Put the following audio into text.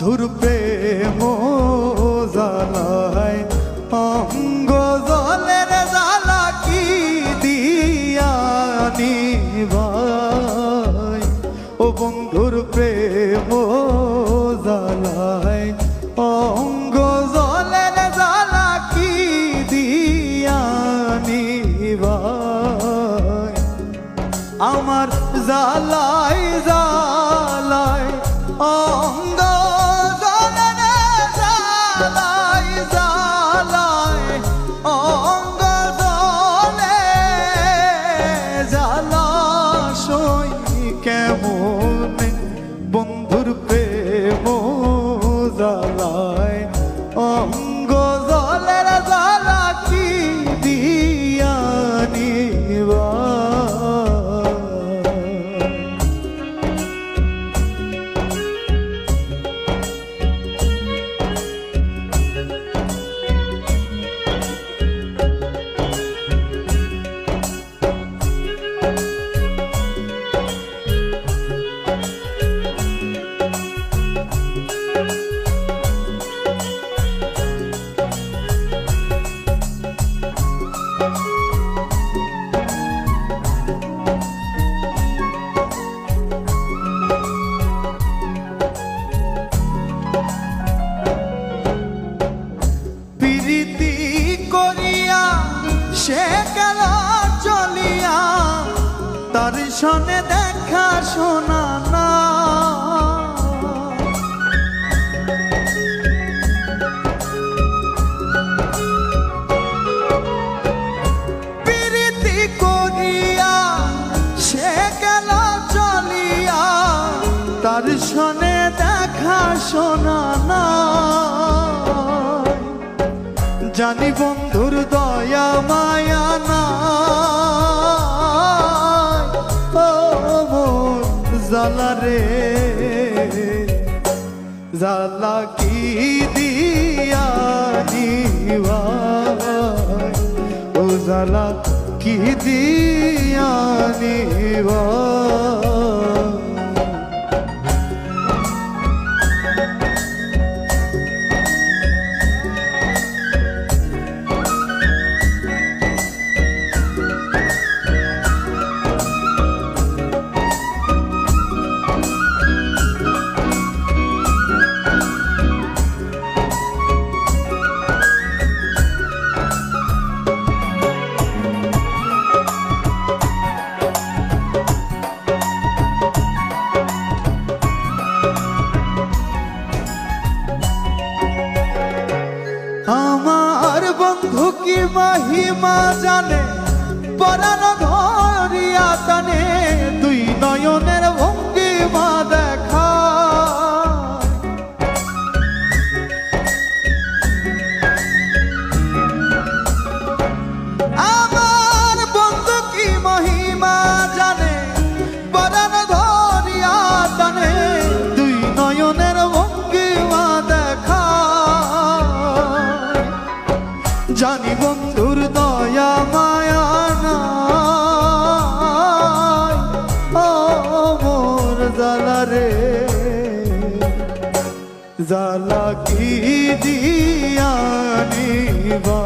বন্ধুর প্রেম জালায় অঙ্গ জলের জালা কি দিয়ানি ভাই ও বন্ধুর প্রেম জালায় অঙ্গ জলের জালা কি দিয়ানি ভাই আমার জালাই জালাই সই কেমন বন্ধুর প্রেম? গেল চলিয়া তার সনে দেখা শোনা না। তার দেখা শোনা না। জানি বন্ধুর দয়া, মায়া না জালা রে। জালা কি দিয়া ও জালা কি দিয়া নিবাই? মহিমা জানে, পরাণ ধরিয়া টানে, দুই নয়নের ভঙ্গিমা দেখা। আমার বন্ধু কি মহিমা জানে, পরাণ ধরিয়া টানে, দুই নয়নের ভঙ্গিমা দেখা। জানি বন্ধুর জালা কি দিয়ানি বা